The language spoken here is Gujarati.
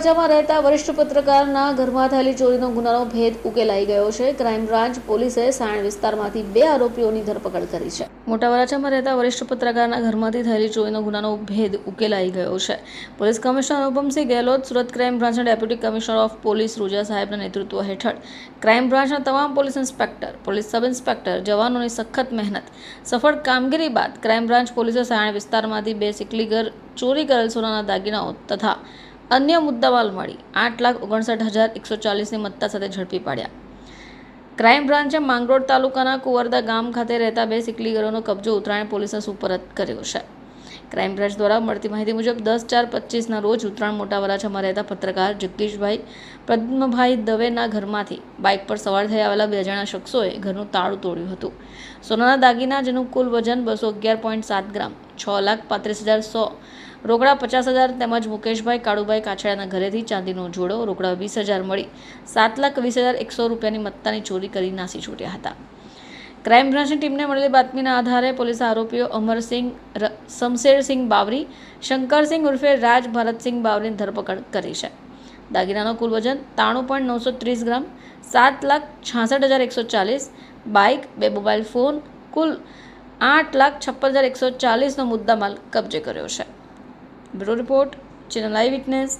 વરાછામાં રહેતા વરિષ્ઠ પત્રકારના ઘરમાં થયેલી ચોરીનો ગુનાનો ભેદ ઉકેલાઈ ગયો છે. ક્રાઇમ બ્રાન્ચ પોલીસે સાયણ વિસ્તારમાંથી બે આરોપીઓની ધરપકડ કરી છે. મોટા વરાછામાં રહેતા વરિષ્ઠ પત્રકારના ઘરમાંથી થયેલી ચોરીનો ગુનાનો ભેદ ઉકેલાઈ ગયો છે. Police commissioner Anupamsinh Gehlot, Surat crime બ્રાન્ચના ડેપ્યુટી કમિશનર ઓફ પોલીસ રૂજા સાહેબના નેતૃત્વ હેઠળ, ક્રાઇમ બ્રાન્ચના તમામ police inspector, police sub inspector, જવાનોની સખત મહેનત, સફળ કામગીરી બાદ ક્રાઇમ બ્રાન્ચ પોલીસે સાયણ વિસ્તારમાંથી બે સિકલીગર ચોરી કરેલ સોનાના દાગીનાઓ તથા અન્ય મુદ્દામાલ મળી આઠ લાખ ઓગણસઠ હજાર એકસો ચાલીસની મત્તા સાથે ઝડપી પાડ્યા. ક્રાઇમ બ્રાન્ચે માંગરોળ તાલુકાના કુંવરદા ગામ ખાતે રહેતા બે સિકલીગરોનો કબજો ઉત્તરાયણ પોલીસને સુપરત કર્યો છે. ક્રાઇમ બ્રાન્ચ દ્વારા મળતી માહિતી મુજબ દસ ચાર પચીસના રોજ ઉત્તરાયણ મોટા વરાછામાં રહેતા પત્રકાર જગદીશભાઈ પદ્મભાઈ દવેના ઘરમાંથી બાઇક પર સવાર થઈ આવેલા બે જણા શખ્સોએ ઘરનું તાળું તોડ્યું હતું. સોનાના દાગીના જેનું કુલ વજન બસો અગિયાર પોઈન્ટ સાત ગ્રામ, છ લાખ પાંત્રીસ હજાર સો, રોકડા પચાસ હજાર તેમજ મુકેશભાઈ કાળુભાઈ કાછડાના ઘરેથી ચાંદીનો જોડો રોકડા વીસ હજાર મળી સાત લાખ વીસ હજાર એકસો રૂપિયાની મત્તાની ચોરી કરી નાસી છૂટ્યા હતા. ક્રાઇમ બ્રાન્ચની ટીમને મળેલી બાતમીના આધારે પોલીસ આરોપીઓ અમરસિંહ શમશેરસિંહ બાવરી, શંકરસિંહ ઉર્ફે રાજ ભરતસિંહ બાવરીની ધરપકડ કરી છે. દાગીનાનો કુલ વજન ત્રાણું પોઈન્ટ નવસો ત્રીસ ગ્રામ, સાત લાખ છાસઠ હજાર એકસો ચાલીસ, બાઇક, બે મોબાઈલ ફોન, કુલ આઠ લાખ છપ્પન હજાર એકસો ચાલીસનો મુદ્દામાલ કબજે કર્યો છે. Bureau report, channel eyewitness.